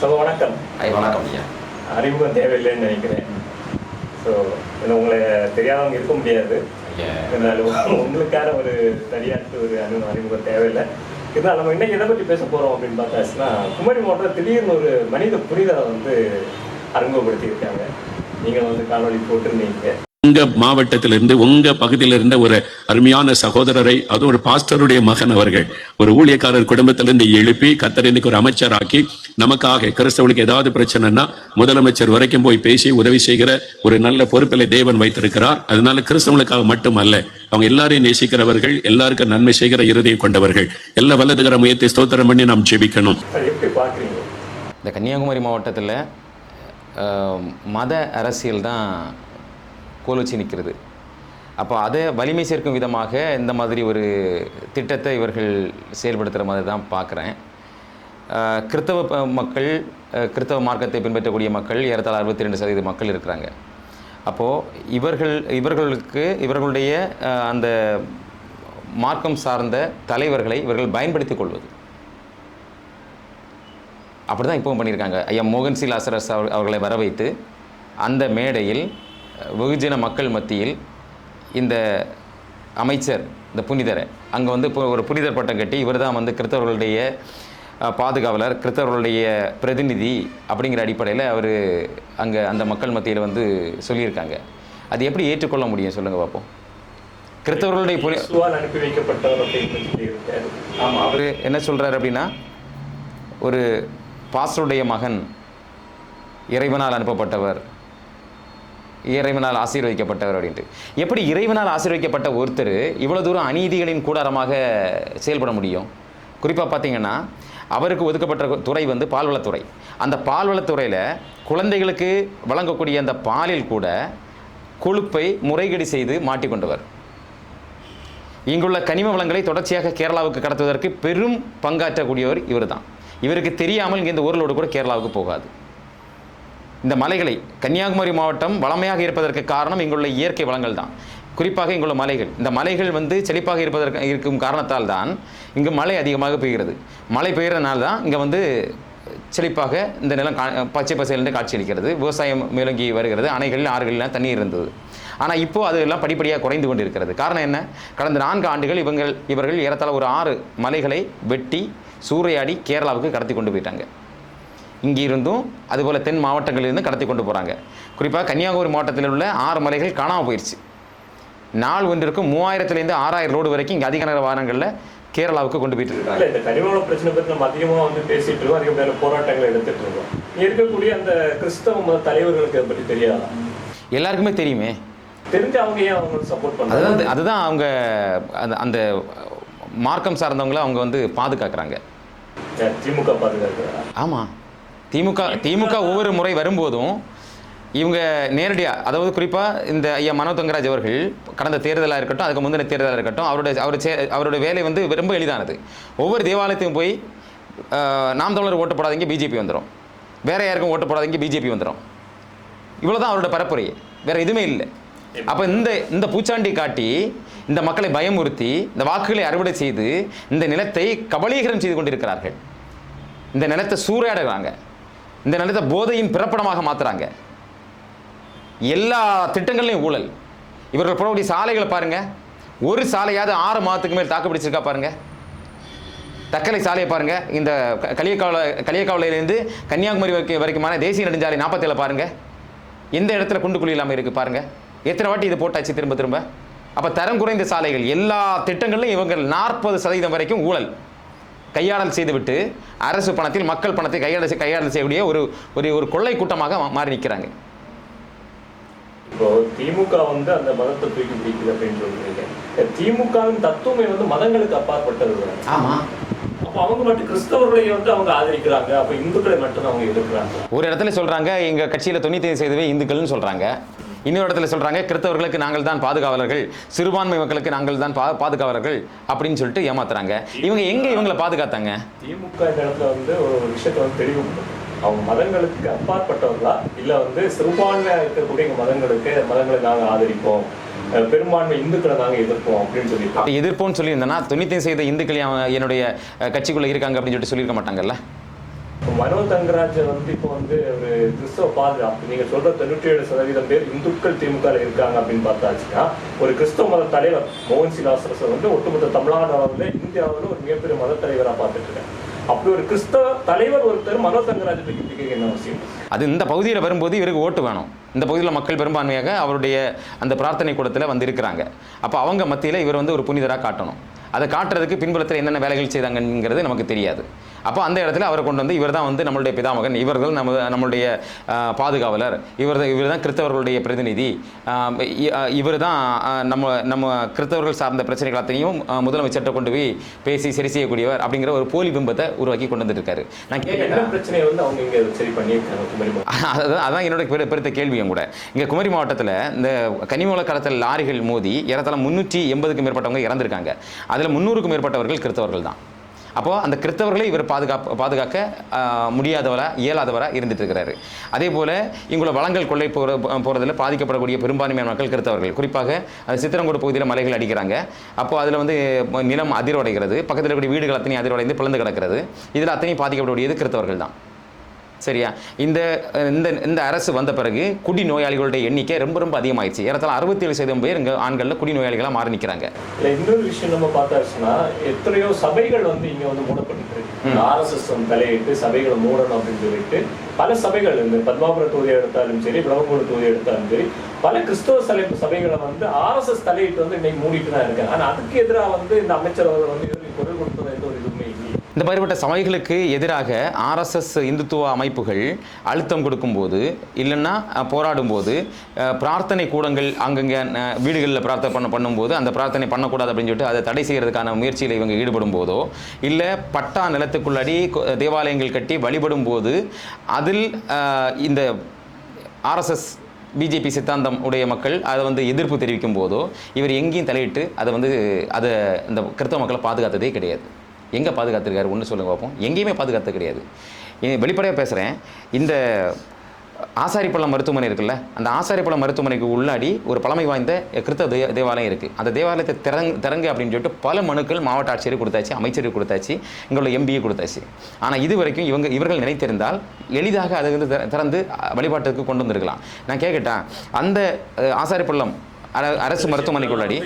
So வணக்கம். ஐ வணக்கம் ஐயா. அறிமுகம் தேவையில்லைன்னு நினைக்கிறேன். ஸோ உங்களை தெரியாதவங்க இருக்க முடியாது. இருந்தாலும் உங்களுக்கான ஒரு சரியான ஒரு அறிவு அறிமுகம் தேவையில்லை. இருந்தாலும் நம்ம இன்னைக்கு எதை பற்றி பேச போகிறோம் அப்படின்னு பார்த்தாச்சுன்னா குமரி மாவட்டத்தில் திடீர்னு ஒரு மனித புரிதலை வந்து அறிமுகப்படுத்தியிருக்காங்க. நீங்கள் வந்து காணொளி போட்டிருந்தீங்க. உங்க மாவட்டத்திலிருந்து உங்க பகுதியில இருந்த ஒரு அருமையான சகோதரரை அது ஒரு பாஸ்டருடைய மகன் அவர்கள். ஒரு ஊழியக்காரர் குடும்பத்திலிருந்து எழுப்பி கத்தர் இன்னைக்கு ஒரு அமைச்சராக்கி நமக்காக கிறிஸ்தவனுக்கு ஏதாவது பிரச்சனைனா முதலமைச்சர் வரைக்கும் போய் பேசி உதவி செய்கிற ஒரு நல்ல பொறுப்பிலை தேவன் வைத்திருக்கிறார். அதனால கிறிஸ்தவனுக்காக மட்டுமல்ல அவங்க எல்லாரையும் நேசிக்கிறவர்கள் எல்லாருக்கும் நன்மை செய்கிற இருதயம் கொண்டவர்கள். எல்லா வல்லதுகிற முயற்சி ஸ்தோத்திரம் பண்ணி நாம் ஜெபிக்கணும். இந்த கன்னியாகுமரி மாவட்டத்தில் மத அரசியல் தான் கோல் வச்சு நிற்கிறது அப்போ அதை வலிமை சேர்க்கும் விதமாக இந்த மாதிரி ஒரு திட்டத்தை இவர்கள் செயல்படுத்துகிற மாதிரி தான் பார்க்குறேன். கிறித்தவ மக்கள் கிறித்தவ மார்க்கத்தை பின்பற்றக்கூடிய மக்கள் ஏறத்தாழ அறுபத்தி ரெண்டு சதவீத மக்கள் இருக்கிறாங்க. அப்போது இவர்கள் இவர்களுக்கு இவர்களுடைய அந்த மார்க்கம் சார்ந்த தலைவர்களை இவர்கள் பயன்படுத்திக் கொள்வது. அப்படி தான் இப்போவும் பண்ணியிருக்காங்க. ஐயா மோகன் சி லாசரஸ் அவர் அவர்களை வர வைத்து அந்த மேடையில் வெகுஜன மக்கள் மத்தியில் இந்த அமைச்சர் இந்த புனிதரை அங்கே வந்து இப்போ ஒரு புனிதர் பட்டம் கட்டி இவர் தான் வந்து கிறித்தவர்களுடைய பாதுகாவலர் கிறித்தவர்களுடைய பிரதிநிதி அப்படிங்கிற அடிப்படையில் அவர் அங்கே அந்த மக்கள் மத்தியில் வந்து சொல்லியிருக்காங்க. அது எப்படி ஏற்றுக்கொள்ள முடியும் சொல்லுங்கள் பார்ப்போம் கிறித்தவர்களுடைய புனி அனுப்பி வைக்கப்பட்டவர் ஆமாம் அவர் என்ன சொல்கிறார் அப்படின்னா ஒரு பாஸ்டருடைய மகன் இறைவனால் அனுப்பப்பட்டவர் இறைவனால் ஆசீர்வதிக்கப்பட்டவர் அப்படின்ட்டு. எப்படி இறைவனால் ஆசீர்வதிக்கப்பட்ட ஒருத்தர் இவ்வளோ தூரம் அநீதிகளின் கூடாரமாக செயல்பட முடியும்? குறிப்பாக பார்த்தீங்கன்னா அவருக்கு ஒதுக்கப்பட்ட துறை வந்து பால்வளத்துறை. அந்த பால்வளத்துறையில் குழந்தைகளுக்கு வழங்கக்கூடிய அந்த பாலில் கூட கொழுப்பை முறைகேடு செய்து மாட்டிக்கொண்டவர். இங்குள்ள கனிம வளங்களை தொடர்ச்சியாக கேரளாவுக்கு கடத்துவதற்கு பெரும் பங்காற்றக்கூடியவர் இவர் தான் இவருக்கு தெரியாமல் இங்கே இந்த ஊரலோடு கூட கேரளாவுக்கு போகாது. இந்த மலைகளை கன்னியாகுமரி மாவட்டம் வளமையாக இருப்பதற்கு காரணம் இங்குள்ள இயற்கை வளங்கள் தான். குறிப்பாக இங்குள்ள மலைகள். இந்த மலைகள் வந்து செழிப்பாக இருப்பதற்கு இருக்கும் காரணத்தால் தான் இங்கு மழை அதிகமாக பெய்கிறது. மழை பெய்கிறதுனால தான் இங்கே வந்து செழிப்பாக இந்த நிலம் கா பச்சை பசையிலிருந்து காட்சியளிக்கிறது. விவசாயம் மேலோங்கி வருகிறது. அணைகளில் ஆறுகளில் தண்ணீர் இருந்தது. ஆனால் இப்போது அதெல்லாம் படிப்படியாக குறைந்து கொண்டு இருக்கிறது காரணம் என்ன? கடந்த நான்கு ஆண்டுகள் இவங்கள் இவர்கள் ஏறத்தாழ ஒரு ஆறு மலைகளை வெட்டி சூறையாடி கேரளாவுக்கு கடத்தி கொண்டு போயிட்டாங்க. இங்கிருந்தும் அதுபோல் தென் மாவட்டங்களிலிருந்து கடத்தி கொண்டு போகிறாங்க குறிப்பாக கன்னியாகுமரி மாவட்டத்தில் உள்ள ஆறு மலைகள் காணாமல் போயிடுச்சு நாள் ஒன்றிற்கு மூவாயிரத்துலேருந்து ஆறாயிரம் ரோடு வரைக்கும் இங்கே அதிக நகர வாகனங்களில் கேரளாவுக்கு கொண்டு போயிட்டு இருக்காங்க. இந்த கனிமவள பிரச்சனை பத்தி நம்ம அதிகமா வந்து பேசிட்டு இருக்கோம். அதிக மேல போராட்டங்களை எடுத்துட்டு இருக்கோம். இருக்கக்கூடிய அந்த கிறிஸ்தவ மத தலைவர்களுக்கு அதை பற்றி தெரியாதா? எல்லாருக்குமே தெரியுமே. தெரிஞ்சு அவங்க ஏன் அவங்க சப்போர்ட் பண்றாங்க? அதுதான் அதுதான் அவங்க அந்த அந்த மார்க்கம் சார்ந்தவங்கள அவங்க வந்து பாதுகாக்கிறாங்க. திமுக பாதுகாக்கிறா ஆமாம் திமுக திமுக ஒவ்வொரு முறை வரும்போதும் இவங்க நேரடியாக அதாவது குறிப்பாக இந்த ஐயா மனோ தங்கராஜ் அவர்கள் கடந்த தேர்தலாக இருக்கட்டும் அதுக்கு முந்தின தேர்தலாக இருக்கட்டும் அவருடைய அவர் சே அவருடைய வேலை வந்து ரொம்ப எளிதானது. ஒவ்வொரு தேவாலயத்தையும் போய் நாம் தமிழர் ஓட்டு போடாதீங்க பிஜேபி வந்துடும் வேற யாருக்கும் ஓட்டு போடாதீங்க பிஜேபி வந்துடும் இவ்வளோ தான் அவரோட பரப்புரை. வேற எதுவுமே இல்லை. அப்போ இந்த இந்த பூச்சாண்டி காட்டி இந்த மக்களை பயமுறுத்தி இந்த வாக்குகளை அறுவடை செய்து இந்த நிலத்தை கபலீகரம் செய்து கொண்டிருக்கிறார்கள். இந்த நிலத்தை சூறையாடுறாங்க இந்த நிலத்தை போதையின் பிறப்பிடமாக மாத்துறாங்க. எல்லா திட்டங்கள்லையும் ஊழல். இவர்கள் போடக்கூடிய சாலைகளை பாருங்க. ஒரு சாலையாவது ஆறு மாதத்துக்கு மேல் தாக்கு பிடிச்சிருக்கா பாருங்க. தக்கலை சாலையை பாருங்க. இந்த கலியக்காவலை களியக்காவல களியக்காவலையிலேருந்து கன்னியாகுமரி வரைக்கும் வரைக்குமான தேசிய நெடுஞ்சாலை நாற்பத்தேழு பாருங்க. எந்த இடத்துல குண்டு குழி இல்லாமல் இருக்கு பாருங்க. எத்தனை வாட்டி இது போட்டாச்சு திரும்ப திரும்ப? அப்போ தரம் குறைந்த சாலைகள் எல்லா திட்டங்களிலும் இவங்க நாற்பது சதவீதம் வரைக்கும் ஊழல். கையாடல் செய்துவிட்டு அரசு பணத்தில் மக்கள் பணத்தை கையாடல் கையாடல் செய்யக்கூடிய ஒரு ஒரு ஒரு கொள்ளை கூட்டமாக மாறி நிற்கிறாங்க இப்போ திமுக வந்து அந்த மதத்தை தூக்கி பிடிக்குது அப்படின்னு சொல்றீங்க. திமுகவின் தத்துவமே வந்து மதங்களுக்கு அப்பாற்பட்டது. ஆமாம் அப்போ அவங்க மட்டும் கிறிஸ்தவர்களை வந்து அவங்க ஆதரிக்கிறாங்க. அப்ப இந்துக்களை மட்டும் அவங்க எதிர்க்கிறாங்க. ஒரு இடத்துல சொல்றாங்க எங்க கட்சியில தொண்ணூத்தி சதவீதம் இந்துக்கள்னு சொல்றாங்க. இன்னொரு இடத்துல சொல்றாங்க கிறிஸ்தவர்களுக்கு நாங்கள் தான் பாதுகாவலர்கள் சிறுபான்மை மக்களுக்கு நாங்கள் தான் பா பாதுகாவலர்கள் அப்படின்னு சொல்லிட்டு ஏமாத்துறாங்க. இவங்க எங்க இவங்களை பாதுகாத்தாங்க? திமுக இடத்துல வந்து ஒரு விஷயத்தை வந்து தெளிவுபடுத்தும் அவங்க மதங்களுக்கு அப்பாற்பட்டவர்களா? இல்ல வந்து சிறுபான்மையா இருக்கக்கூடிய மதங்களுக்கு மதங்களை நாங்க ஆதரிப்போம். பெரும்பான்மை இந்துக்களை நாங்க எதிர்ப்போம் அப்படின்னு அப்படி எதிர்ப்போம்னு சொல்லியிருந்தேன்னா தொண்ணூத்தி சதவீத இந்துக்கள் என் என்னுடைய கட்சிக்குள்ள இருக்காங்க அப்படின்னு சொல்லிட்டு சொல்லியிருக்க மாட்டாங்கல்ல? மனோ தங்கராஜர் வந்து இப்போ வந்து ஒரு கிறிஸ்தவ பாதுகாப்பு நீங்க சொல்ற தொண்ணூற்றி ஏழு சதவீதம் பேர் இந்துக்கள் திமுக இருக்காங்க அப்படின்னு பார்த்தாச்சுன்னா ஒரு கிறிஸ்தவ மத தலைவர் மோகன் சிலாசரசர் வந்து ஒட்டுமொத்த தமிழ்நாடு அளவில் இந்தியாவில் ஒரு மிகப்பெரிய மத தலைவராக பார்த்துட்டு இருக்காங்க அப்படி ஒரு கிறிஸ்தவ தலைவர் ஒருத்தர் மனோ தங்கராஜ் பற்றி என்ன அவசியம்? அது இந்த பகுதியில் வரும்போது இவருக்கு ஓட்டு வேணும். இந்த பகுதியில் மக்கள் பெரும்பான்மையாக அவருடைய அந்த பிரார்த்தனை கூடத்தில் வந்து இருக்கிறாங்க அப்போ அவங்க மத்தியில் இவர் வந்து ஒரு புனிதராக காட்டணும். அதை காட்டுறதுக்கு பின்புலத்தில் என்னென்ன வேலைகள் செய்தாங்கங்கிறது நமக்கு தெரியாது. அப்போ அந்த இடத்துல அவரை கொண்டு வந்து இவர் தான் வந்து நம்மளுடைய பிதாமகன். இவர்கள் நம்ம நம்மளுடைய பாதுகாவலர். இவர் இவர் தான் கிறிஸ்தவர்களுடைய பிரதிநிதி இவர் தான் நம்ம நம்ம கிறிஸ்தவர்கள் சார்ந்த பிரச்சனைகள் அத்தனையும் முதலமைச்சர்கிட்ட கொண்டு போய் பேசி சரி செய்யக்கூடியவர் அப்படிங்கிற ஒரு போலி பிம்பத்தை உருவாக்கி கொண்டு வந்துட்டு நான் அதான் அதான் என்னோட பெரு பெருத்த கேள்வியும் கூட. இங்கே குமரி மாவட்டத்தில் இந்த கனிமூல களத்தில் லாரிகள் மோதி ஏறத்தாழ முந்நூற்றி எண்பதுக்கும் மேற்பட்டவங்க இறந்துருக்காங்க. அதில் முந்நூறுக்கும் மேற்பட்டவர்கள் கிறிஸ்தவர்கள் தான். அப்போது அந்த கிறிஸ்தவர்களை இவர் பாதுகாப்பு பாதுகாக்க முடியாதவராக இயலாதவராக இருந்துட்டு இருக்கிறாரு அதே போல் இவங்களோட வளங்கள் கொள்ளை போகிற போகிறதுல பாதிக்கப்படக்கூடிய பெரும்பான்மையான மக்கள் கிறிஸ்தவர்கள் குறிப்பாக அந்த சித்திரங்கோடு பகுதியில் மலைகள் அடிக்கிறாங்க. அப்போ அதில் வந்து நிலம் அதிர்வடைகிறது. பக்கத்தில் இருக்கக்கூடிய வீடுகள் அத்தனை அதிர்வடைந்து பிளந்து கிடக்கிறது. இதில் அத்தனையும் பாதிக்கப்படக்கூடியது கிறிஸ்தவர்கள் தான். சரியா? இந்த இந்த இந்த அரசு வந்த பிறகு குடி நோயாளிகளுடைய எண்ணிக்கை ரொம்ப ரொம்ப அதிகமாயிடுச்சு. ஏறத்தாழ அறுபத்தி ஏழு சதவீதம் பேர் இங்கே ஆண்களில் குடி நோயாளிகளாக மாறி நிற்கிறாங்க இன்னொரு விஷயம் நம்ம பார்த்தாச்சுன்னா எத்தனையோ சபைகள் வந்து இங்க வந்து மூடப்பட்டு ஆர்எஸ்எஸ் தலையிட்டு சபைகளை மூடணும் அப்படின்னு சொல்லிட்டு பல சபைகள் இந்த பத்மாபுர தொகுதி எடுத்தாலும் சரி பிரம்மபுர தொகுதி எடுத்தாலும் சரி பல கிறிஸ்தவ சலை சபைகளை வந்து ஆர்எஸ்எஸ் தலையிட்டு வந்து இன்னைக்கு மூடிட்டு தான் இருக்காங்க. ஆனா அதுக்கு எதிராக வந்து இந்த அமைச்சர் அவர்கள் வந்து குரல் கொடுப்பது எந்த ஒரு இல்லை இந்த மாதிரிப்பட்ட சபைகளுக்கு எதிராக ஆர்எஸ்எஸ் இந்துத்துவ அமைப்புகள் அழுத்தம் கொடுக்கும்போது இல்லைன்னா போராடும்போது பிரார்த்தனை கூடங்கள் அங்கங்கே வீடுகளில் பிரார்த்தனை பண்ண பண்ணும்போது அந்த பிரார்த்தனை பண்ணக்கூடாது அப்படின்னு சொல்லிட்டு அதை தடை செய்கிறதுக்கான முயற்சியில் இவங்க ஈடுபடும் போதோ இல்லை பட்டா நிலத்துக்குள்ளடி தேவாலயங்கள் கட்டி வழிபடும் போது அதில் இந்த ஆர்எஸ்எஸ் பிஜேபி சித்தாந்தம் உடைய மக்கள் அதை வந்து எதிர்ப்பு தெரிவிக்கும் போதோ இவர் எங்கேயும் தலையிட்டு அதை வந்து அதை இந்த கிறிஸ்தவ மக்களை பாதுகாத்ததே கிடையாது. எங்கே பாதுகாத்துருக்காரு? ஒன்று சொல்லுங்க பார்ப்போம் எங்கேயுமே பாதுகாத்து கிடையாது. வெளிப்படையாக பேசுகிறேன் இந்த ஆசாரிப்பள்ளம் மருத்துவமனை இருக்குல்ல அந்த ஆசாரிப்பள்ளம் மருத்துவமனைக்கு உள்ளாடி ஒரு பழமை வாய்ந்த கிறிஸ்தவ தே தேவாலயம் இருக்குது அந்த தேவாலயத்தை திறங் திறங்கு அப்படின்னு சொல்லிட்டு பல மனுக்கள் மாவட்ட ஆட்சியருக்கு கொடுத்தாச்சு அமைச்சருக்கு கொடுத்தாச்சு இங்குள்ள எம்பியை கொடுத்தாச்சு. ஆனால் இது வரைக்கும் இவங்க இவர்கள் நினைத்திருந்தால் எளிதாக அதை வந்து திறந்து வழிபாட்டுக்கு கொண்டு வந்திருக்கலாம். நான் கேட்கட்டேன் அந்த ஆசாரிப்பள்ளம் அரசு மருத்துவமனைக்கு உள்ளாடி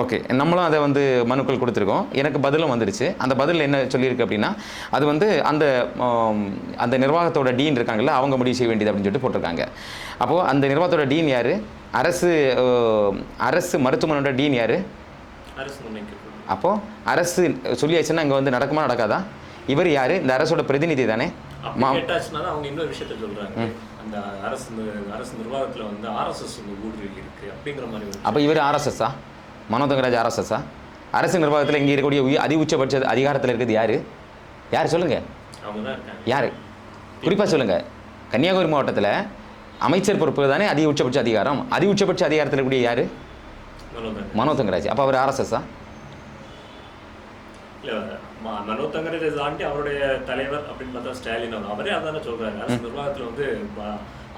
ஓகே. நம்மளும் அதை வந்து மனுக்கள் கொடுத்துருக்கோம். எனக்கு பதிலும் வந்துருச்சு. அந்த பதில் என்ன சொல்லியிருக்கு அப்படின்னா அது வந்து அந்த அந்த நிர்வாகத்தோட டீன் இருக்காங்கல்ல அவங்க முடிவு செய்ய வேண்டியது அப்படின்னு சொல்லிட்டு போட்டிருக்காங்க. அப்போது அந்த நிர்வாகத்தோட டீன் யார்? அரசு அரசு மருத்துவமனையோட டீன் யார்? அப்போது அரசு சொல்லியாச்சுன்னா இங்கே வந்து நடக்குமா நடக்காதா? இவர் யார்? இந்த அரசோட பிரதிநிதி தானே? அவங்க இன்னொரு விஷயத்த சொல்றாங்க. அந்த அரசு அரசு நிர்வாகத்துல வந்து ஆர்எஸ்எஸ் ஊடுருவி இருக்கு அப்படிங்கிற மாதிரி அப்போ இவர் ஆர்எஸ்எஸ்ஸா? மனோதங்கராஜ் ஆர்எஸ்எஸ்ஸா? அரசு நிர்வாகத்தில் இங்கே இருக்கக்கூடிய உய அதி உச்சபட்ச அதிகாரத்தில் இருக்குது யார்? யார் சொல்லுங்கள் அவங்க தான் இருக்காங்க. யார்? குறிப்பாக சொல்லுங்கள் கன்னியாகுமரி மாவட்டத்தில் அமைச்சர் பொறுப்பு தானே அதி உச்சபட்ச அதிகாரம்? அதி உச்சபட்ச அதிகாரத்தில் இருக்கக்கூடிய யார்? மனோதர் மனோ தங்கராஜ் அப்போ அவர் ஆர்எஸ்எஸ்ஸா? இல்ல மனோ தங்கரை தாண்டி அவருடைய தலைவர் அப்படின்னு பார்த்தா ஸ்டாலின் அவர் அவரே அதானே சொல்றாரு. அரசு நிர்வாகத்துல வந்து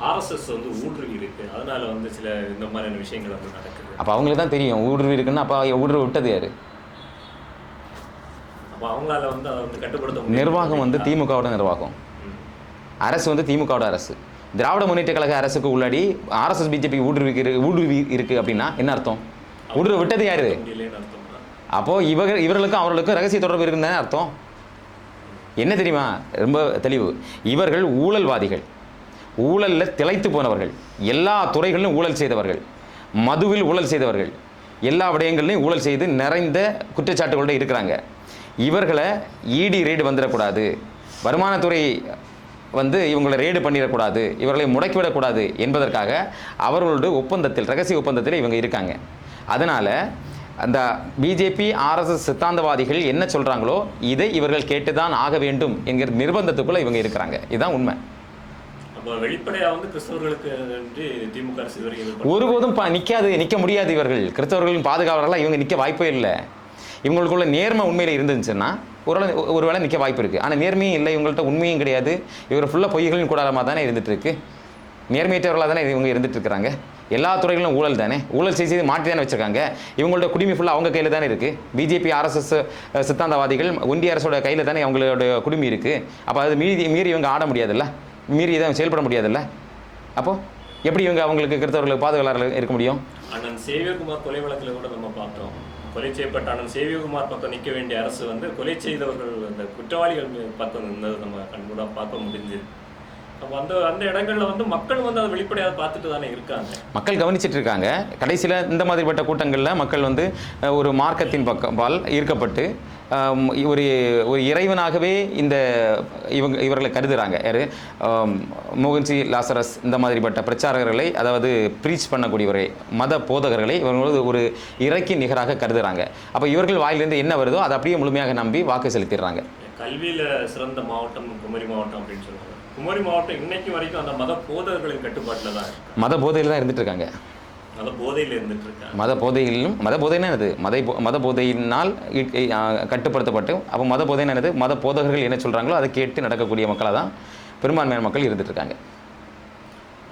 ஆர்எஸ்எஸ் வந்து ஊடுருவி இருக்கு. அதனால வந்து சில இந்த மாதிரியான விஷயங்கள் வந்து நடக்குது. அப்போ அவங்களுக்கு தான் தெரியும். ஊடுருவி இருக்குன்னு அப்போ ஊடுருவி விட்டது யார்? அப்போ அவங்களால வந்து அதை வந்து கட்டுப்படுத்த. நிர்வாகம் வந்து திமுகவோட நிர்வாகம். அரசு வந்து திமுகவோட அரசு. திராவிட முன்னேற்ற கழக அரசுக்கு உள்ளாடி ஆர்எஸ்எஸ் பிஜேபி ஊடுருவி ஊடுருவி இருக்கு அப்படின்னா என்ன அர்த்தம்? ஊடுருவி விட்டது யாரு? அப்போது இவக இவர்களுக்கும் அவர்களுக்கும் ரகசிய தொடர்பு இருக்குன்னு தானே அர்த்தம்? என்ன தெரியுமா? ரொம்ப தெளிவு. இவர்கள் ஊழல்வாதிகள். ஊழலில் திளைத்து போனவர்கள். எல்லா துறைகளிலும் ஊழல் செய்தவர்கள். மதுவில் ஊழல் செய்தவர்கள். எல்லா விடயங்கள்லையும் ஊழல் செய்து நிறைந்த குற்றச்சாட்டுகளோட இருக்கிறாங்க. இவர்களை இடி ரெய்டு வந்துடக்கூடாது. வருமானத்துறை வந்து இவங்களை ரெய்டு பண்ணிடக்கூடாது. இவர்களை முடக்கிவிடக்கூடாது என்பதற்காக அவர்களோட ஒப்பந்தத்தில் ரகசிய ஒப்பந்தத்தில் இவங்க இருக்காங்க. அதனால் அந்த பிஜேபி ஆர்எஸ்எஸ் சித்தாந்தவாதிகள் என்ன சொல்கிறாங்களோ இதை இவர்கள் கேட்டுதான் ஆக வேண்டும் என்கிற நிர்பந்தத்துக்குள்ளே இவங்க இருக்கிறாங்க. இதுதான் உண்மை. ஒருபோதும் நிற்காது நிற்க முடியாது இவர்கள். கிறிஸ்தவர்களின் பாதுகாவலர்களாக இவங்க நிற்க வாய்ப்பே இல்லை. இவங்களுக்குள்ள நேர்மை உண்மையில் இருந்துச்சுன்னா ஒரு ஒருவேளை நிற்க வாய்ப்பு இருக்குது ஆனால் நேர்மையும் இல்லை இவங்கள்ட்ட உண்மையும் கிடையாது. இவர் ஃபுல்லாக பொய்களின் கூடாரமாக தானே இருந்துட்டு இருக்கு. நேர்மையற்றவர்களாக தானே இவங்க இருந்துட்டு இருக்கிறாங்க. எல்லா துறைகளிலும் ஊழல் தானே? ஊழல் செய்து மாற்றி தானே வச்சிருக்காங்க. இவங்களோட குடிமை ஃபுல்லாக அவங்க கையில் தானே இருக்குது பிஜேபி ஆர்எஸ்எஸ் சித்தாந்தவாதிகள் ஒன்றிய அரசோட கையில் தானே அவங்களோட குடிமை இருக்குது அப்போ அது மீறி மீறி இவங்க ஆட முடியாதுல்ல? மீறி இதை செயல்பட முடியாதுல்ல? அப்போது எப்படி இவங்க அவங்களுக்கு கிறிஸ்தவர்களுக்கு பாதுகாவலர்கள் இருக்க முடியும்? அண்ணன் சேவியகுமார் கொலை வழக்கில் கூட நம்ம பார்த்தோம். கொலை செய்யப்பட்ட அண்ணன் சேவியகுமார் பக்கம் நிற்க வேண்டிய அரசு வந்து கொலை செய்தவர்கள் அந்த குற்றவாளிகள் பக்கம் நின்றதை நம்ம கண்கூடாக பார்க்க முடிஞ்சு அப்போ அந்த அந்த இடங்கள்ல வந்து மக்கள் வந்து அதை வெளிப்படையாக பார்த்துட்டு தானே இருக்காங்க. மக்கள் கவனிச்சிட்டு இருக்காங்க கடைசியில் இந்த மாதிரிப்பட்ட கூட்டங்களில் மக்கள் வந்து ஒரு மார்க்கத்தின் பக்கம் பால் ஈர்க்கப்பட்டு ஒரு ஒரு இறைவனாகவே இந்த இவங்க இவர்களை கருதுகிறாங்க யார்? மோகன்சி லாசரஸ் இந்த மாதிரிப்பட்ட பிரச்சாரகர்களை அதாவது ப்ரீச் பண்ணக்கூடியவரை மத போதகர்களை இவர்கள் ஒரு இறைக்கு நிகராக கருதுகிறாங்க அப்போ இவர்கள் வாயிலிருந்து என்ன வருதோ அதை அப்படியே முழுமையாக நம்பி வாக்கு செலுத்திடுறாங்க. கல்வியில சிறந்த மாவட்டம் குமரி மாவட்டம் அப்படின்னு சொல்லுவாங்க. குமரி மாவட்டம் இன்னைக்கு வரைக்கும் அந்த மத போதகர்களின் கட்டுப்பாட்டில் தான் மத போதையில் தான் இருந்துட்டு இருக்காங்க மத போதையில இருந்துட்டு இருக்காங்க மத போதையிலும் மத போதைன்னா என்னது? மத மத போதையினால் கட்டுப்படுத்தப்பட்டு அப்போ மத போதைன்னா என்னது? மத போதகர்கள் என்ன சொல்கிறாங்களோ அதை கேட்டு நடக்கக்கூடிய மக்களாக தான் பெரும்பான்மையான மக்கள் இருந்துட்டு இருக்காங்க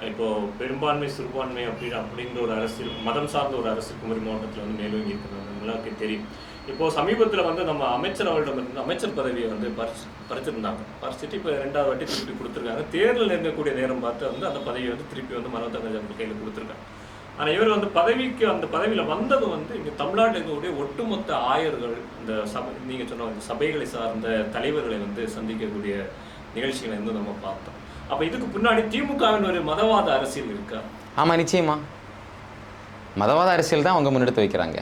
இப்போ பெரும்பான்மை சிறுபான்மை அப்படின்னு அப்படின்ற ஒரு அரசியல் மதம் சார்ந்த ஒரு அரசு குமரி மாவட்டத்தில் வந்து மேலோங்கி இருக்கிறது. தெரியும். இப்போ சமீபத்தில் வந்து நம்ம அமைச்சர் அவர்களிடம் இருந்து அமைச்சர் பதவியை வந்து பறிச்சு பறிச்சிருந்தாங்க. பறிச்சுட்டு இப்போ ரெண்டாவது வாட்டி திருப்பி கொடுத்துருக்காங்க. தேர்தல் நெருங்கக்கூடிய நேரம் பார்த்து வந்து அந்த பதவியை வந்து திருப்பி வந்து மனோதங்கஜ் அவங்க கையில் கொடுத்துருக்காங்க. ஆனால் இவர் வந்து பதவிக்கு அந்த பதவியில் வந்தது வந்து இங்கே தமிழ்நாட்டில் இருக்கக்கூடிய ஒட்டுமொத்த ஆயர்கள் இந்த சபை நீங்கள் சொன்ன சபைகளை சார்ந்த தலைவர்களை வந்து சந்திக்கக்கூடிய நிகழ்ச்சிகளை வந்து நம்ம பார்த்தோம். அப்போ இதுக்கு பின்னாடி திமுகவின் ஒரு மதவாத அரசியல் இருக்கா? ஆமாம் நிச்சயமா. மதவாத அரசியல் தான் அவங்க முன்னெடுத்து வைக்கிறாங்க.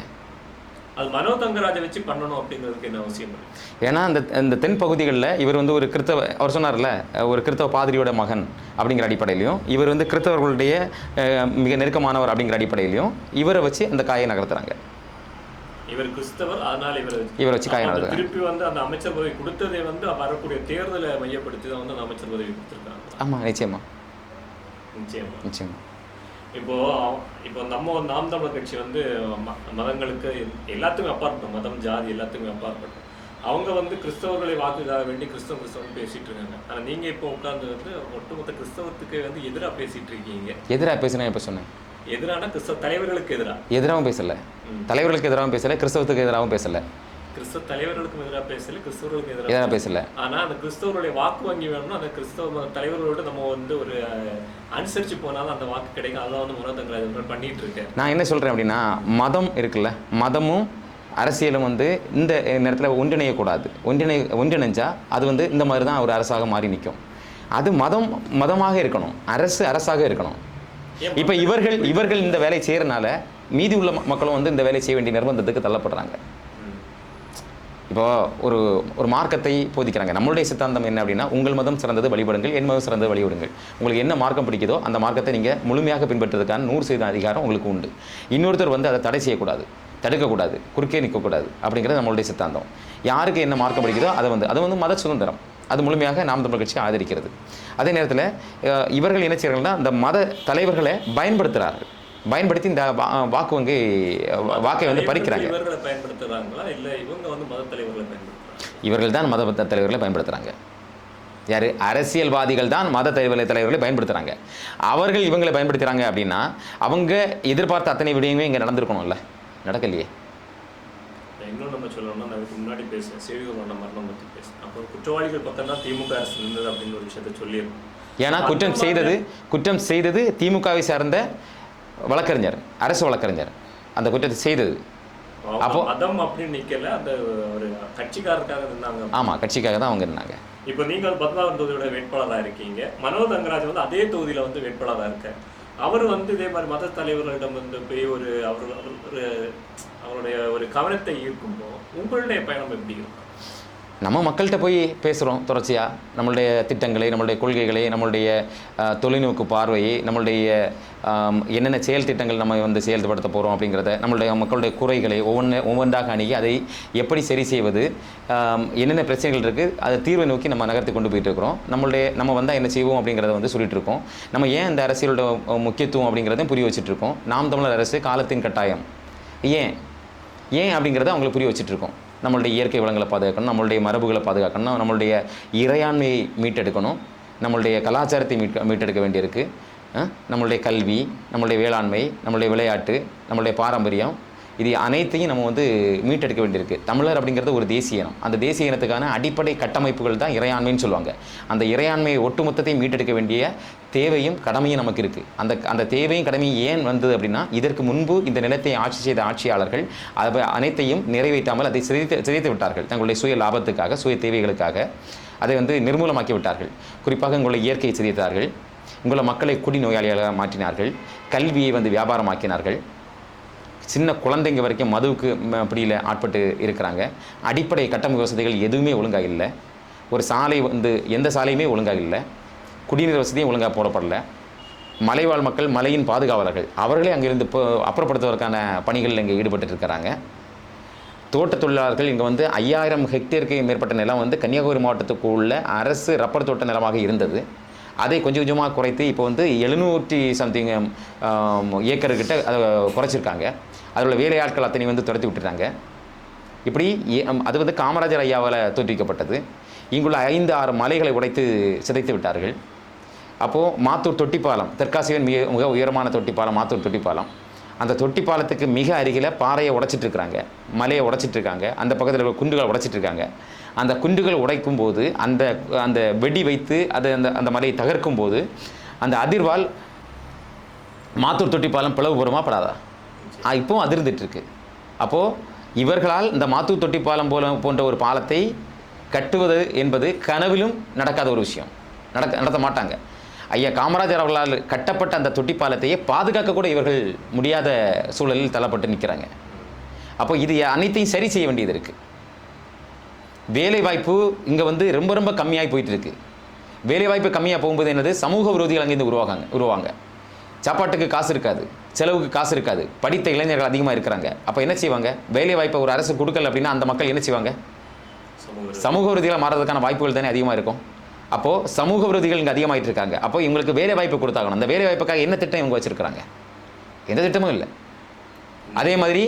அது மனோ தங்கராஜை வச்சு பண்ணணும் அப்படிங்கிறதுக்கு என்ன அவசியம் ஏன்னா அந்த இந்த தென் பகுதிகளில் இவர் வந்து ஒரு கிறித்தவ அவர் சொன்னார்ல ஒரு கிறித்தவ பாதிரியோட மகன் அப்படிங்கிற அடிப்படையிலையும் இவர் வந்து கிறித்தவர்களுடைய மிக நெருக்கமானவர் அப்படிங்கிற அடிப்படையிலையும் இவரை வச்சு அந்த காயை நகர்த்துறாங்க. இவர் கிறிஸ்தவர் அதனால இவர் இவரை வச்சு காய் நகர்த்துறாங்க. திருப்பி வந்து அந்த அமைச்சர் பதவி கொடுத்ததே வந்து வரக்கூடிய தேர்தலை மையப்படுத்தி தான் வந்து அந்த அமைச்சர் பதவி கொடுத்துருக்காங்க. ஆமாம் நிச்சயமா. நிச்சயமா. நிச்சயமா. இப்போ இப்போ நம்ம நாம் தமிழர் கட்சி வந்து ம- மதங்களுக்கு எல்லாத்துக்கும் அப்பாற்பட்டோம். மதம் ஜாதி எல்லாத்துக்குமே அப்பாற்பட்டோம். அவங்க வந்து கிறிஸ்தவர்களை வாக்குக்காக வேண்டி கிறிஸ்தவ கிறிஸ்தவன் பேசிட்டு இருக்காங்க ஆனா நீங்க இப்போ உட்கார்ந்து வந்து ஒட்டுமொத்த கிறிஸ்தவத்துக்கு வந்து எதிரா பேசிட்டு இருக்கீங்க எதிராக பேசுனா எப்போ சொன்னேன்? எதிரான கிறிஸ்தவ தலைவர்களுக்கு எதிரா? எதிராகவும் பேசலை. தலைவர்களுக்கு எதிராகவும் பேசலை கிறிஸ்தவத்துக்கு எதிராகவும் பேசலை. கிறிஸ்தவ தலைவர்களுக்கும் எதிராக பேசல கிறிஸ்தவர்களுக்கு எதிராக பேசலை. ஆனா அந்த கிறிஸ்தவருடைய வாக்கு வங்கி வேணும்னா அந்த கிறிஸ்தவ தலைவர்களோட நம்ம வந்து ஒரு அனுசரிச்சு போனாலும் அந்த வாக்கு கிடைக்கும். அதான் வந்து மனோதங்கராஜ் பண்ணிட்டு இருக்கேன். நான் என்ன சொல்கிறேன் அப்படின்னா மதம் இருக்குல்ல மதமும் அரசியலும் வந்து இந்த நேரத்தில் ஒன்றிணையக்கூடாது. ஒன்றிணை ஒன்றிணைஞ்சா அது வந்து இந்த மாதிரி தான் ஒரு அரசாக மாறி நிற்கும் அது மதம் மதமாக இருக்கணும். அரசு அரசாக இருக்கணும். இப்போ இவர்கள் இவர்கள் இந்த வேலையை செய்கிறனால மீதி உள்ள மக்களும் வந்து இந்த வேலையை செய்ய வேண்டிய நிர்பந்தத்துக்கு தள்ளப்படுறாங்க. இப்போ ஒரு ஒரு மார்க்கத்தை போதிக்கிறாங்க. நம்மளுடைய சித்தாந்தம் என்ன அப்படின்னா உங்கள் மதம் சிறந்தது வழிபடுங்கள் என் மதம் சிறந்தது வழிபடுங்கள். உங்களுக்கு என்ன மார்க்கம் பிடிக்குதோ அந்த மார்க்கத்தை நீங்கள் முழுமையாக பின்பற்றுறதுக்கான நூறு சதவீத அதிகாரம் உங்களுக்கு உண்டு. இன்னொருத்தர் வந்து அதை தடை செய்யக்கூடாது தடுக்கக்கூடாது குறுக்கே நிற்கக்கூடாது அப்படிங்கிறது நம்மளுடைய சித்தாந்தம். யாருக்கு என்ன மார்க்கம் பிடிக்குதோ அதை வந்து அது வந்து மத சுதந்திரம். அது முழுமையாக நாம் தமிழ் கட்சி ஆதரிக்கிறது. அதே நேரத்தில் இவர்கள் என்ன செய்கிறாங்கன்னா அந்த மத தலைவர்களை பயன்படுத்துகிறார்கள். பயன்படுத்தி இந்த வாக்கு வங்கி வாக்கை வந்து பறிக்கிறாங்க. இவர்களை தான் மத தலைவர்களை பயன்படுத்துகிறாங்க யார்? அரசியல்வாதிகள் தான் மத தலைவர்களை தலைவர்களை பயன்படுத்துகிறாங்க அவர்கள் இவங்களை பயன்படுத்துகிறாங்க அப்படின்னா அவங்க எதிர்பார்த்த அத்தனை விடயமே இங்கே நடந்திருக்கணும்ல? நடக்கலையே. இன்னும் நம்ம சொல்லணும்னா நான் இதுக்கு முன்னாடி சேவிகமான மரணம் பத்தி பேசுறேன் அப்போ குற்றவாளிகள் பக்கம் தான் திமுக அரசு இருந்தது அப்படின்னு ஒரு விஷயத்த சொல்லியிருக்கோம் ஏன்னா குற்றம் செய்தது குற்றம் செய்தது திமுகவை சார்ந்த வழக்கறிஞர் அரசு வழக்கறிஞர் அந்த குற்றத்தை செய்தது. அப்போ- மதம் அப்படின்னு நிக்கல அந்த ஒரு கட்சிக்காரருக்காக இருந்தாங்க. ஆமாம் கட்சிக்காக தான் அவங்க இருந்தாங்க. இப்போ நீங்கள் பத்மாவன் தொகுதியோட வேட்பாளராக இருக்கீங்க. மனோ தங்கராஜ் வந்து அதே தொகுதியில வந்து வேட்பாளராக இருக்கார். அவர் வந்து இதே மாதிரி மத தலைவர்களிடம் வந்து போய் ஒரு அவர் அவர் ஒரு அவருடைய ஒரு கவனத்தை ஈர்க்கும்போது உங்களுடைய பயணம் எப்படி இருக்கும்? நம்ம மக்கள்கிட்ட போய் பேசுகிறோம் தொடர்ச்சியாக நம்மளுடைய திட்டங்களை நம்மளுடைய கொள்கைகளை நம்மளுடைய அஹ், தொலைநோக்கு பார்வையை நம்மளுடைய என்னென்ன செயல் திட்டங்கள் நம்ம வந்து செயல்படுத்த போகிறோம் அப்படிங்கிறத நம்மளுடைய மக்களுடைய குறைகளை ஒவ்வொன்று ஒவ்வொன்றாக அணுகி அதை எப்படி சரி செய்வது என்னென்ன பிரச்சனைகள் இருக்குது அதை தீர்வை நோக்கி நம்ம நகர்த்தி கொண்டு போயிட்டு இருக்கிறோம். நம்மளுடைய நம்ம வந்தால் என்ன செய்வோம் அப்படிங்கிறத வந்து சொல்லிட்டு இருக்கோம். நம்ம ஏன் இந்த அரசியலோட முக்கியத்துவம் அப்படிங்கிறதையும் புரிய வச்சுட்டு இருக்கோம். நாம் தமிழர் அரசு காலத்தின் கட்டாயம். ஏன்? ஏன் அப்படிங்கிறத அவங்களுக்கு புரிய வச்சுட்டு இருக்கோம். நம்மளுடைய இயற்கை வளங்களை பாதுகாக்கணும் நம்மளுடைய மரபுகளை பாதுகாக்கணும் நம்மளுடைய இறையாண்மையை மீட்டெடுக்கணும் நம்மளுடைய கலாச்சாரத்தை மீட் மீட்டெடுக்க வேண்டியிருக்கு. நம்மளுடைய கல்வி நம்மளுடைய வேளாண்மை நம்மளுடைய விளையாட்டு நம்மளுடைய பாரம்பரியம் இது அனைத்தையும் நம்ம வந்து மீட்டெடுக்க வேண்டியிருக்கு. தமிழர் அப்படிங்கிறது ஒரு தேசிய இனம். அந்த தேசிய இனத்துக்கான அடிப்படை கட்டமைப்புகள் தான் இறையாண்மைன்னு சொல்லுவாங்க. அந்த இறையாண்மையை ஒட்டுமொத்தத்தையும் மீட்டெடுக்க வேண்டிய தேவையும் கடமையும் நமக்கு இருக்குது அந்த அந்த தேவையும் கடமையும் ஏன் வந்தது அப்படின்னா இதற்கு முன்பு இந்த நிலத்தை ஆட்சி செய்த ஆட்சியாளர்கள் அதை அனைத்தையும் நிறைவேற்றாமல் அதை சிதைத்து சிதைத்து விட்டார்கள். தங்களுடைய சுய லாபத்துக்காக சுய தேவைகளுக்காக அதை வந்து நிர்மூலமாக்கி விட்டார்கள். குறிப்பாக உங்களுடைய இயற்கையை சிதைத்தார்கள். உங்களை மக்களை குடிநோயாளிகளாக மாற்றினார்கள். கல்வியை வந்து வியாபாரமாக்கினார்கள். சின்ன குழந்தைங்க வரைக்கும் மதுவுக்கு பிடியில் ஆட்பட்டு இருக்கிறாங்க. அடிப்படை கட்டமைப்பு வசதிகள் எதுவுமே ஒழுங்காக இல்லை. ஒரு சாலை வந்து எந்த சாலையுமே ஒழுங்காக இல்லை. குடிநீர் வசதியும் ஒழுங்காக போடப்படல. மலைவாழ் மக்கள் மலையின் பாதுகாவலர்கள் அவர்களே அங்கிருந்து இப்போ அப்புறப்படுத்துவதற்கான பணிகளில் இங்கே ஈடுபட்டு இருக்கிறாங்க. தோட்ட தொழிலாளர்கள் இங்கே வந்து ஐயாயிரம் ஹெக்டேருக்கு மேற்பட்ட நிலம் வந்து கன்னியாகுமரி மாவட்டத்துக்கு உள்ள அரசு ரப்பர் தோட்ட நிலமாக இருந்தது. அதை கொஞ்சம் கொஞ்சமாக குறைத்து இப்போ வந்து எழுநூற்றி சம்திங் ஏக்கர்கிட்ட அதை குறைச்சிருக்காங்க. அதில் உள்ள வேலை ஆட்கள் அத்தனை வந்து துரத்தி விட்டுட்டாங்க. இப்படி அது வந்து காமராஜர் ஐயாவால் தோற்றுவிக்கப்பட்டது. இங்குள்ள ஐந்து ஆறு மலைகளை உடைத்து சிதைத்து விட்டார்கள். அப்போது மாத்தூர் தொட்டிப்பாலம் தெற்காசியன் மிக மிக உயரமான தொட்டிப்பாலம் மாத்தூர் தொட்டிப்பாலம். அந்த தொட்டிப்பாலத்துக்கு மிக அருகில் பாறையை உடைச்சிட்டுருக்காங்க மலையை உடைச்சிட்ருக்காங்க அந்த பக்கத்தில் உள்ள குண்டுகளை உடைச்சிட்டு இருக்காங்க அந்த குண்டுகள் உடைக்கும் போது அந்த அந்த வெடி வைத்து அது அந்த அந்த மலையை தகர்க்கும் போது அந்த அதிர்வால் மாத்தூர் தொட்டிப்பாலம் பிளவுபுறமா படாதா? இப்போவும் அதிர்ந்துட்டுருக்கு. அப்போது இவர்களால் இந்த மாத்து தொட்டி பாலம் போல போன்ற ஒரு பாலத்தை கட்டுவது என்பது கனவிலும் நடக்காத ஒரு விஷயம். நடக்க நடத்த மாட்டாங்க. ஐயா காமராஜர் அவர்களால் கட்டப்பட்ட அந்த தொட்டிப்பாலத்தையே பாதுகாக்க கூட இவர்கள் முடியாத சூழலில் தள்ளப்பட்டு நிற்கிறாங்க. அப்போ இது அனைத்தையும் சரி செய்ய வேண்டியது இருக்குது வேலைவாய்ப்பு இங்கே வந்து ரொம்ப ரொம்ப கம்மியாகி போயிட்டு இருக்குது வேலைவாய்ப்பு கம்மியாக போகும்போது என்னது? சமூக விரோதிகள் அங்கேருந்து உருவாகாங்க உருவாங்க. சாப்பாட்டுக்கு காசு இருக்காது. செலவுக்கு காசு இருக்காது. படித்த இளைஞர்கள் அதிகமாக இருக்கிறாங்க. அப்போ என்ன செய்வாங்க? வேலை வாய்ப்பை ஒரு அரசு கொடுக்கல அப்படின்னா அந்த மக்கள் என்ன செய்வாங்க? சமூக விரோதிகளாக மாறதுக்கான வாய்ப்புகள் தானே அதிகமாக இருக்கும். அப்போது சமூக விரோதிகள் இங்கே அதிகமாகிட்டு இருக்காங்க. அப்போ இவங்களுக்கு வேலை வாய்ப்பு கொடுத்தாகணும். அந்த வேலை வாய்ப்புக்காக என்ன திட்டம் இவங்க வச்சுருக்காங்க எந்த திட்டமும் இல்லை. அதே மாதிரி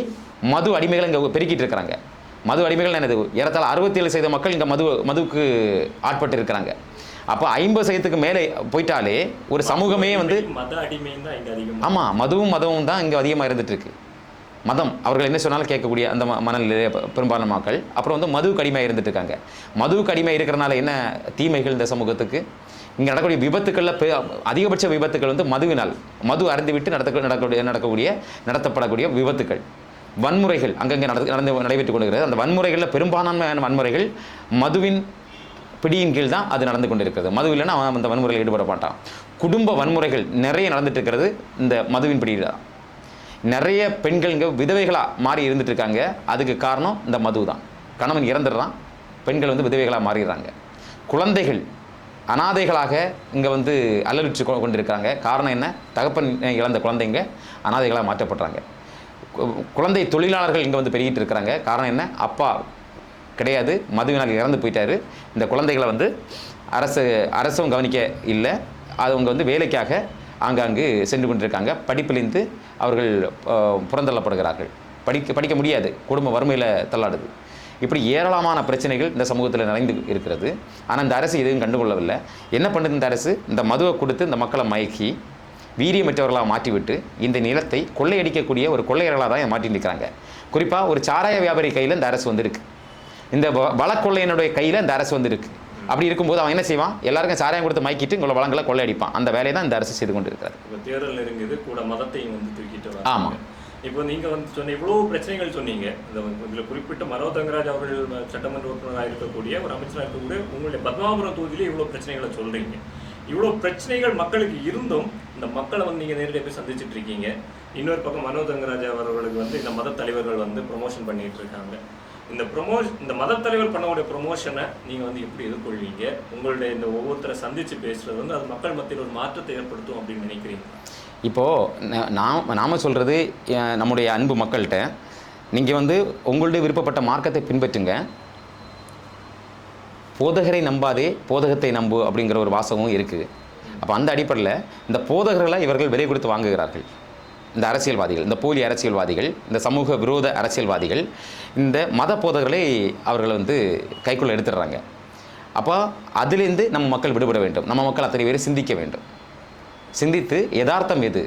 மது அடிமைகள் இங்கே பெருக்கிட்டு இருக்கிறாங்க. மது அடிமைகள் என்னது ஏறத்தாழ அறுபத்தேழு சதவீத மக்கள் இங்கே மது மதுவுக்கு ஆட்பட்டு இருக்கிறாங்க அப்போ ஐம்பது சதவீதத்துக்கு மேலே போயிட்டாலே ஒரு சமூகமே வந்து மத அடிமையும் தான் இங்க அதிகமா ஆமாம் மதுவும் மதமும் தான் இங்கே அதிகமாக இருந்துட்டு இருக்கு மதம் அவர்கள் என்ன சொன்னாலும் கேட்கக்கூடிய அந்த ம- மனநிலை பெ- பெரும்பாலான மக்கள். அப்புறம் வந்து மதுவுக்கு அடிமையாக இருந்துட்டு இருக்காங்க மதுவுக்கு அடிமை இருக்கிறனால என்ன தீமைகள் இந்த சமூகத்துக்கு? இங்கே நடக்கக்கூடிய விபத்துக்களில் பெ அதிகபட்ச விபத்துக்கள் வந்து மதுவினால் மது அருந்திவிட்டு நடத்த நடக்கக்கூடிய நடக்கக்கூடிய நடத்தப்படக்கூடிய விபத்துக்கள். வன்முறைகள் அங்கங்கே நடந்து நடந்து நடைபெற்று கொண்டிருக்கிறது. அந்த வன்முறைகளில் பெரும்பான்மையான வன்முறைகள் மதுவின் பிடியின் கீழ் தான் அது நடந்து கொண்டிருக்கிறது. மது இல்லைன்னா அவன் அந்த வன்முறையில் ஈடுபட மாட்டான். குடும்ப வன்முறைகள் நிறைய நடந்துட்டு இருக்கிறது இந்த மதுவின் பிடியில் தான். நிறைய பெண்கள் இங்கே விதவைகளாக மாறி இருந்துட்டு இருக்காங்க அதுக்கு காரணம் இந்த மது தான். கணவன் இறந்துடுறான் பெண்கள் வந்து விதவைகளாக மாறிடுறாங்க. குழந்தைகள் அனாதைகளாக இங்கே வந்து அல்லலுற்று கொ- கொண்டிருக்காங்க காரணம் என்ன? தகப்பன் இழந்த குழந்தைங்க அனாதைகளாக மாற்றப்படுறாங்க. குழந்தை தொழிலாளர்கள் இங்கே வந்து பெருகிட்டு இருக்கிறாங்க. காரணம் என்ன? அப்பா கிடையாது. மதுவினால் இறந்து போயிட்டாரு. இந்த குழந்தைகளை வந்து அரசு அரசும் கவனிக்க இல்லை. அவங்க வந்து வேலைக்காக ஆங்காங்கு சென்று கொண்டிருக்காங்க. படிப்பிலிருந்து அவர்கள் புறந்தள்ளப்படுகிறார்கள். படிக்க படிக்க முடியாது. குடும்ப வறுமையில் தள்ளாடுது. இப்படி ஏராளமான பிரச்சனைகள் இந்த சமூகத்தில் நிறைந்து இருக்கிறது. ஆனால் இந்த அரசு எதுவும் கண்டுகொள்ளவில்லை. என்ன பண்ணுது இந்த அரசு? இந்த மதுவை கொடுத்து இந்த மக்களை மயக்கி வீரியமற்றவர்களாக மாற்றிவிட்டு இந்த நிலத்தை கொள்ளையடிக்கக்கூடிய ஒரு கொள்ளையர்களாக தான் மாற்றி நிற்கிறாங்க. குறிப்பாக ஒரு சாராய வியாபாரி கையில் இந்த அரசு வந்திருக்கு. இந்த வளக்கொள்ளையனுடைய கையில் இந்த அரசு வந்திருக்கு. அப்படி இருக்கும்போது அவன் என்ன செய்வான்? எல்லாருக்கும் சாராயம் கொடுத்து மயக்கிட்டு உங்களை வளங்களை கொள்ளையடிப்பான். அந்த வேலையை தான் இந்த அரசு செய்து கொண்டு இருக்கிறது இப்போ தேர்தல் நெருங்குது கூட மதத்தையும் வந்து தூக்கிட்டு வராங்க. ஆமா. இப்போ நீங்க வந்து சொன்ன இவ்வளவு பிரச்சனைகள் சொன்னீங்க. இந்த இதுல குறிப்பிட்ட மனோ தங்கராஜ் அவர்கள் சட்டமன்ற உறுப்பினராக இருக்கக்கூடிய ஒரு அமைச்சராக இருக்கக்கூடிய உங்களுடைய பத்மாபுரம் தொகுதியிலே இவ்வளவு பிரச்சனைகளை சொல்றீங்க. இவ்வளோ பிரச்சனைகள் மக்களுக்கு இருந்தும் இந்த மக்களை வந்து நீங்கள் நேரடியாக போய் சந்திச்சிட்டு இருக்கீங்க. இன்னொரு பக்கம் மனோதங்கராஜ் அவர்களுக்கு வந்து இந்த மத தலைவர்கள் வந்து ப்ரொமோஷன் பண்ணிட்டு இருக்காங்க. இந்த ப்ரொமோஷன் இந்த மத தலைவர் பண்ணக்கூடிய ப்ரொமோஷனை நீங்கள் வந்து எப்படி எதிர்கொள்வீங்க? உங்களுடைய இந்த ஒவ்வொருத்தரை சந்தித்து பேசுறது வந்து அது மக்கள் மத்தியில் ஒரு மாற்றத்தை ஏற்படுத்தும் அப்படின்னு நினைக்கிறீங்க? இப்போது நாம் நாம் சொல்கிறது நம்முடைய அன்பு மக்கள்கிட்ட நீங்கள் வந்து உங்களுடைய விருப்பப்பட்ட மார்க்கத்தை பின்பற்றுங்க. போதகரை நம்பாதே போதகத்தை நம்பு அப்படிங்கிற ஒரு வாசகமும் இருக்குது அப்போ அந்த அடிப்படையில் இந்த போதகர்களை இவர்கள் விலை கொடுத்து வாங்குகிறார்கள். இந்த அரசியல்வாதிகள் இந்த போலி அரசியல்வாதிகள் இந்த சமூக விரோத அரசியல்வாதிகள் இந்த மத போதகர்களை அவர்கள் வந்து கைக்குள்ளே எடுத்துடுறாங்க. அப்போ அதிலேருந்து நம்ம மக்கள் விடுபட வேண்டும். நம்ம மக்கள் அத்தனை பேர் சிந்திக்க வேண்டும். சிந்தித்து யதார்த்தம் எது?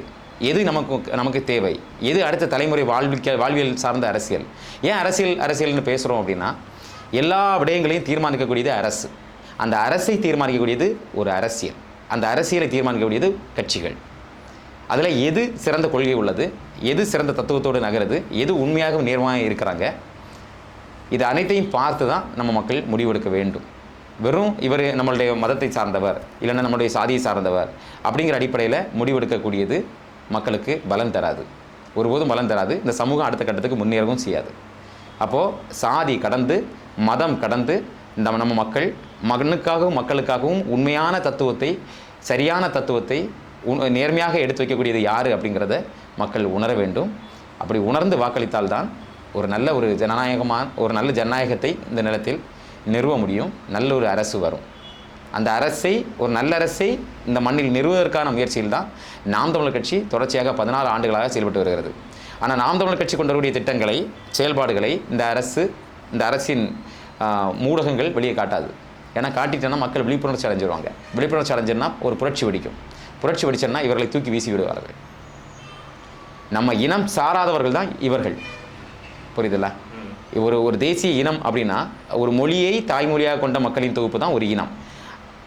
எது நமக்கு நமக்கு தேவை? எது அடுத்த தலைமுறை வாழ்விக்க வாழ்வியல் சார்ந்த அரசியல்? ஏன் அரசியல் அரசியல்னு பேசுகிறோம் அப்படின்னா எல்லா விடயங்களையும் தீர்மானிக்கக்கூடியது அரசு. அந்த அரசை தீர்மானிக்கக்கூடியது ஒரு அரசியல். அந்த அரசியலை தீர்மானிக்கக்கூடியது கட்சிகள். அதில் எது சிறந்த கொள்கை உள்ளது எது சிறந்த தத்துவத்தோடு நகருது எது உண்மையாக நேர்மையாக இருக்கிறாங்க இது அனைத்தையும் பார்த்து தான் நம்ம மக்கள் முடிவெடுக்க வேண்டும். வெறும் இவர் நம்மளுடைய மதத்தை சார்ந்தவர் இல்லைன்னா நம்மளுடைய சாதியை சார்ந்தவர் அப்படிங்கிற அடிப்படையில் முடிவெடுக்கக்கூடியது மக்களுக்கு பலன் தராது. ஒருபோதும் பலன் தராது. இந்த சமூகம் அடுத்த கட்டத்துக்கு முன்னேறவும் செய்யாது. அப்போது சாதி கடந்து மதம் கடந்து இந்த நம்ம மக்கள் மகனுக்காகவும் மக்களுக்காகவும் உண்மையான தத்துவத்தை சரியான தத்துவத்தை உண் நேர்மையாக எடுத்து வைக்கக்கூடியது யார் அப்படிங்கிறத மக்கள் உணர வேண்டும். அப்படி உணர்ந்து வாக்களித்தால்தான் ஒரு நல்ல ஒரு ஜனநாயகமான ஒரு நல்ல ஜனநாயகத்தை இந்த நிலத்தில் நிறுவ முடியும். நல்ல ஒரு அரசு வரும். அந்த அரசை ஒரு நல்ல அரசை இந்த மண்ணில் நிறுவுவதற்கான முயற்சியில் தான் நாம் தமிழர் கட்சி தொடர்ச்சியாக பதினாலு ஆண்டுகளாக செயல்பட்டு வருகிறது. ஆனால் நாம் தமிழர் கட்சி கொண்டு வரக்கூடிய திட்டங்களை செயல்பாடுகளை இந்த அரசு இந்த அரசின் ஆஹ், ஊடகங்கள் வெளியே காட்டாது. ஏன்னா காட்டிட்டேன்னா மக்கள் விழிப்புணர்ச்சி அடைஞ்சிருவாங்க. விழிப்புணர்ச்சி அடைஞ்சிருந்தா ஒரு புரட்சி வெடிக்கும். புரட்சி வெடிச்சேன்னா இவர்களை தூக்கி வீசி விடுவார்கள். நம்ம இனம் சாராதவர்கள் தான் இவர்கள். புரியுதுல்ல? ஒரு ஒரு தேசிய இனம் அப்படின்னா ஒரு மொழியை தாய்மொழியாக கொண்ட மக்களின் தொகுப்பு தான் ஒரு இனம்.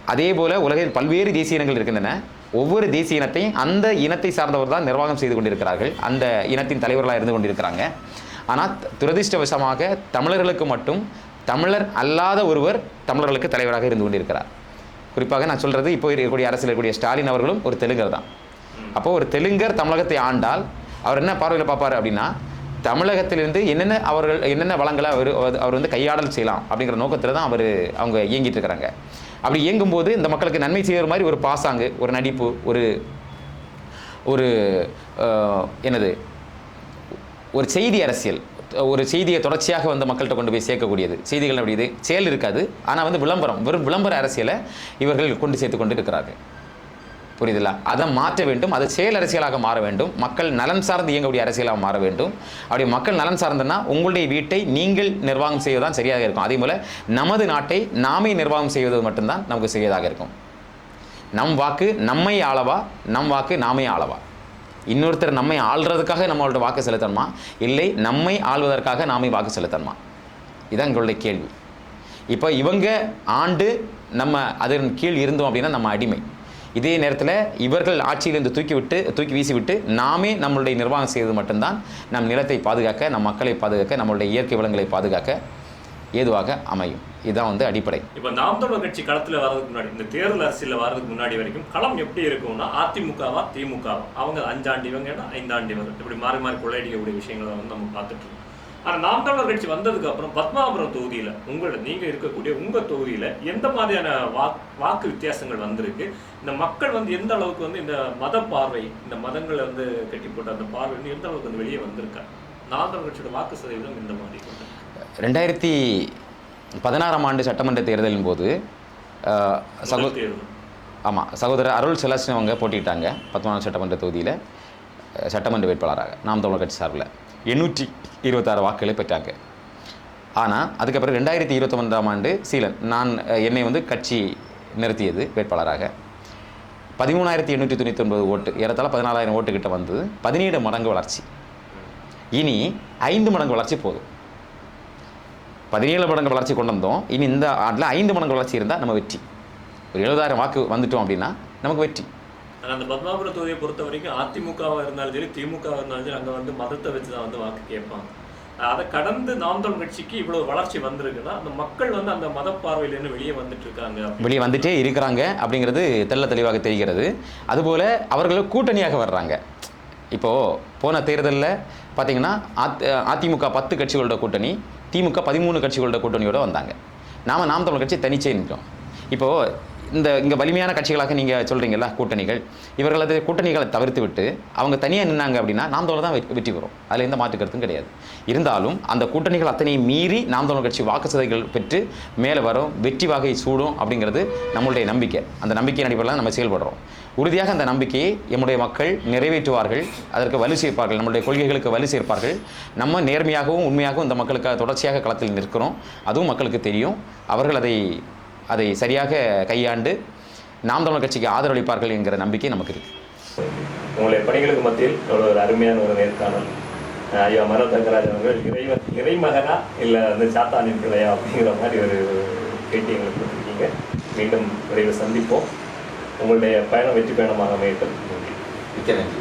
அதே போல் உலகில் பல்வேறு தேசிய இனங்கள் இருக்கின்றன. ஒவ்வொரு தேசிய இனத்தையும் அந்த இனத்தை சார்ந்தவர் தான் நிர்வாகம் செய்து கொண்டிருக்கிறார்கள். அந்த இனத்தின் தலைவர்களாக இருந்து கொண்டிருக்கிறாங்க. ஆனால் துரதிர்ஷ்டவசமாக தமிழர்களுக்கு மட்டும் தமிழர் அல்லாத ஒருவர் தமிழர்களுக்கு தலைவராக இருந்து கொண்டிருக்கிறார். குறிப்பாக நான் சொல்கிறது இப்போ இருக்கக்கூடிய அரசியல் இருக்கக்கூடிய ஸ்டாலின் அவர்களும் ஒரு தெலுங்கர் தான். அப்போது ஒரு தெலுங்கர் தமிழகத்தை ஆண்டால் அவர் என்ன பார்வையில் பார்ப்பார் அப்படின்னா தமிழகத்திலிருந்து என்னென்ன அவர்கள் என்னென்ன வளங்களை அவர் அவர் வந்து கையாடல் செய்யலாம் அப்படிங்கிற நோக்கத்தில் தான் அவர் அவங்க இயங்கிட்டு இருக்கிறாங்க. அப்படி இயங்கும்போது இந்த மக்களுக்கு நன்மை செய்கிற மாதிரி ஒரு பாசாங்கு ஒரு நடிப்பு ஒரு ஒரு என்னது ஒரு செய்தி அரசியல் ஒரு செய்தியை தொடர்ச்சியாக வந்து மக்கள்கிட்ட கொண்டு போய் சேர்க்கக்கூடியது. செய்திகள் அப்படி இது. செயல் இருக்காது. ஆனால் வந்து விளம்பரம் வெறும் விளம்பர அரசியலை இவர்கள் கொண்டு சேர்த்து கொண்டு இருக்கிறார்கள். புரியுதுல்ல? அதை மாற்ற வேண்டும். அது செயல் அரசியலாக மாற வேண்டும். மக்கள் நலன் சார்ந்து இயங்கக்கூடிய அரசியலாக மாற வேண்டும். அப்படி மக்கள் நலன் சார்ந்தன்னா உங்களுடைய வீட்டை நீங்கள் நிர்வாகம் செய்வதுதான் சரியாக இருக்கும். அதே போல் நமது நாட்டை நாமே நிர்வாகம் செய்வது மட்டும்தான் நமக்கு சரியாக இருக்கும். நம் வாக்கு நம்மை ஆளவா? நம் வாக்கு நாமே ஆளவா? இன்னொருத்தர் நம்மை ஆள்றதுக்காக நம்மளோட வாக்கு செலுத்தணுமா? இல்லை நம்மை ஆள்வதற்காக நாமே வாக்கு செலுத்தணுமா? இதான் எங்களுடைய கேள்வி. இப்போ இவங்க ஆண்டு நம்ம அதன் கீழ் இருந்தோம் அப்படின்னா நம்ம அடிமை. இதே நேரத்தில் இவர்கள் ஆட்சியிலிருந்து தூக்கி விட்டு தூக்கி வீசி விட்டு நாமே நம்மளுடைய நிர்வாகம் செய்வது மட்டும்தான். நம் நிலத்தை பாதுகாக்க நம் மக்களை பாதுகாக்க நம்மளுடைய இயற்கை வளங்களை பாதுகாக்க ஏதுவாக அமையும். இதுதான் வந்து அடிப்படை. இப்போ நாம் தமிழர் கட்சி களத்தில் வர்றதுக்கு முன்னாடி இந்த தேர்தல் அரசியலில் வர்றதுக்கு முன்னாடி வரைக்கும் களம் எப்படி இருக்கும்னா அதிமுகவா திமுகவா? அவங்க அஞ்சாண்டு இவங்க ஐந்தாண்டு இவங்க? இப்படி மாறி மாறி கொள்ளையடிக்கக்கூடிய விஷயங்களை வந்து நம்ம பார்த்துட்டு இருக்கோம். ஆனால் நாம் தமிழர் கட்சி வந்ததுக்கு அப்புறம் பத்மாபுரம் தொகுதியில் உங்களோட நீங்கள் இருக்கக்கூடிய உங்கள் தொகுதியில் எந்த மாதிரியான வாக்கு வாக்கு வித்தியாசங்கள் வந்திருக்கு? இந்த மக்கள் வந்து எந்த அளவுக்கு வந்து இந்த மத பார்வை இந்த மதங்களை வந்து கட்டி போட்ட அந்த பார்வை வந்து எந்த அளவுக்கு வந்து வெளியே வந்திருக்கா? நாம் தமிழர் கட்சியோட வாக்கு சதவீதம் இந்த மாதிரி? ரெண்டாயிரத்தி பதினாறாம் ஆண்டு சட்டமன்ற தேர்தலின் போது சகோ. ஆமாம் சகோதரர் அருள் செலஸ்டின் அவங்க போட்டிட்டாங்க பத்மநாப சட்டமன்ற தொகுதியில் சட்டமன்ற வேட்பாளராக நாம் தமிழர் கட்சி சார்பில். எண்ணூற்றி இருபத்தாறு வாக்குகளை பெற்றாங்க. ஆனால் அதுக்கப்புறம் ரெண்டாயிரத்தி இருபத்தொன்பதாம் ஆண்டு சீலன் நான் என்னை வந்து கட்சி நிறுத்தியது வேட்பாளராக. பதிமூணாயிரத்தி எண்ணூற்றி தொண்ணூற்றி ஒன்பது ஓட்டு ஏறத்தாழ பதினாலாயிரம் ஓட்டு கிட்ட வந்தது பதினேழு மடங்கு வளர்ச்சி. இனி ஐந்து மடங்கு வளர்ச்சி போதும். பதினேழு மடங்கு வளர்ச்சி கொண்டு வந்தோம். இனி இந்த ஆண்டில் ஐந்து மடங்கு வளர்ச்சி இருந்தால் நம்ம வெற்றி. ஒரு எழுபதாயிரம் வாக்கு வந்துட்டோம் அப்படின்னா நமக்கு வெற்றி. அந்த பத்மாபுரம் தொகுதியை பொறுத்த வரைக்கும் அதிமுகவா இருந்தாலும் சரி திமுகவா இருந்தாலும் சரி அங்க வந்து மதத்தை வச்சு தான் வந்து வாக்கு கேட்பாங்க. அதை கடந்து நாம் தமிழ் கட்சிக்கு இவ்வளவு வளர்ச்சி வந்திருக்குன்னா அந்த மக்கள் வந்து அந்த மத பார்வையில இருந்து வெளியே வந்துட்டு இருக்காங்க. வெளியே வந்துட்டே இருக்கிறாங்க அப்படிங்கிறது தெள்ள தெளிவாக தெரிகிறது. அதுபோல் அவர்கள் கூட்டணியாக வர்றாங்க. இப்போது போன தேர்தலில் பார்த்தீங்கன்னா அத் அதிமுக பத்து கட்சிகளோட கூட்டணி திமுக பதிமூணு கட்சிகளோட கூட்டணியோட வந்தாங்க. நாம் நாம் தமிழ் கட்சி தனிச்சே நிற்கிறோம் இப்போது இந்த இங்கே வலிமையான கட்சிகளாக நீங்கள் சொல்கிறீங்கல்ல கூட்டணிகள் இவர்களது கூட்டணிகளை தவிர்த்து விட்டு அவங்க தனியாக நின்னாங்க அப்படின்னா நாம் தமிழர் தான் வெற்றி வெற்றி பெறும். அதில் எந்த மாற்று கருத்தும் கிடையாது. இருந்தாலும் அந்த கூட்டணிகள் அத்தனையும் மீறி நாம் தமிழ் கட்சி வாக்கு சதைகள் பெற்று மேலே வரும் வெற்றி வாகை சூடும் அப்படிங்கிறது நம்மளுடைய நம்பிக்கை. அந்த நம்பிக்கையின் அடிப்படையில் நம்ம செயல்படுறோம். உறுதியாக அந்த நம்பிக்கையை எம்முடைய மக்கள் நிறைவேற்றுவார்கள். அதற்கு வலு சேர்ப்பார்கள். நம்முடைய கொள்கைகளுக்கு வலு சேர்ப்பார்கள். நம்ம நேர்மையாகவும் உண்மையாகவும் இந்த மக்களுக்காக தொடர்ச்சியாக களத்தில் நிற்கிறோம். அதுவும் மக்களுக்கு தெரியும். அவர்கள் அதை அதை சரியாக கையாண்டு நாம் தமிழர் கட்சிக்கு ஆதரவளிப்பார்கள் என்கிற நம்பிக்கை நமக்கு இருக்குது உங்களுடைய பணிகளுக்கு மத்தியில் ஒரு அருமையான ஒரு நேர்காணல். ஐயா மனோ தங்கராஜ் அவர்கள் இறைவன் இறைமகனா இல்லை வந்து சாத்தானின் பிள்ளையா அப்படிங்கிற மாதிரி ஒரு பேட்டி எங்களுக்கு கொடுத்துருக்கீங்க. மீண்டும் விரைவில் சந்திப்போம். உங்களுடைய பயணம் வெற்றி பயணமாக அமையட்டும். மிக்க நன்றி.